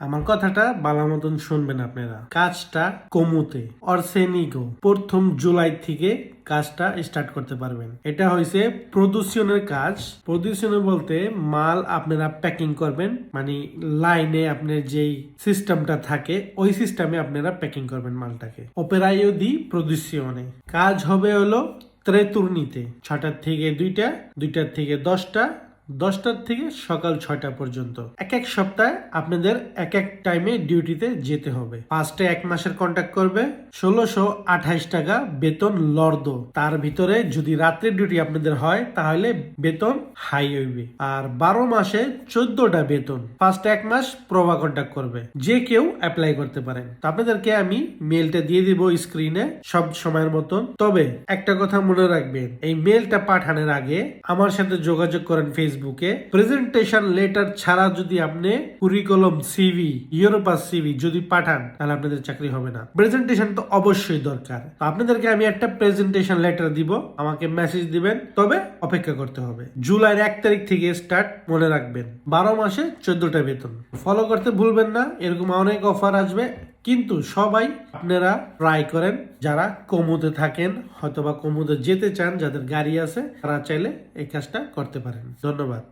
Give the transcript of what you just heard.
আমার কথাটা বালা মতন শুনবেন আপনারা। কাজটা কমুতে অর্সেনিগো প্রথম জুলাই থেকে কাজটা স্টার্ট করতে পারবেন। এটা হয়েছে প্রদূষণের কাজ। প্রদূষণে বলতে মাল আপনারা প্যাকিং করবেন মানে লাইনে আপনার যেই সিস্টেমটা থাকে, ওই সিস্টেমে আপনারা প্যাকিং করবেন মালটাকে। ওপেরাইও দি প্রদূষণে কাজ হবে হলো ত্রেতুর্নিতে ছটার থেকে দুইটা, দুইটার থেকে দশটা দশটার থেকে সকাল ছয়টা পর্যন্ত। এক এক সপ্তাহে আপনাদের এক এক টাইমে ডিউটিতে যেতে হবে। ফার্স্টে এক মাসের কন্ট্যাক্ট করবে, ষোলোশো আঠাইশ টাকা বেতন লর্দ। তার ভিতরে যদি রাত্রে ডিউটি আপনাদের হয়, তাহলে বেতন হাই হইবে। আর বারো মাসে চোদ্দটা বেতন। ফার্স্ট এক মাস প্রভা কন্ট্যাক্ট করবে। যে কেউ অ্যাপ্লাই করতে পারেন। তো আপনাদেরকে আমি মেলটা দিয়ে দিব স্ক্রিনে সব সময়ের মতন। তবে একটা কথা মনে রাখবেন, এই মেলটা পাঠানোর আগে আমার সাথে যোগাযোগ করেন ফেসবুকে প্রেজেন্টেশন লেটার ছাড়া যদি আপনি কুরিকুলাম সিভি ইউরোপাস সিভি যদি পাঠান, তাহলে আপনাদের চাকরি হবে না। প্রেজেন্টেশন তো অবশ্যই দরকার। আপনাদেরকে আমি একটা প্রেজেন্টেশন লেটার দিব, আমাকে মেসেজ দিবেন, তবে অপেক্ষা করতে হবে। জুলাইয়ের এক তারিখ থেকে স্টার্ট মনে রাখবেন। বারো মাসে চোদ্দটা বেতন। ফলো করতে ভুলবেন না, এরকম অনেক অফার আসবে। কিন্তু সবাই আপনারা ট্রাই করেন, যারা কমুতে থাকেন, হয়তোবা কমুতে যেতে চান, যাদের গাড়ি আছে, তারা চাইলে এই কাজটা করতে পারেন। ধন্যবাদ।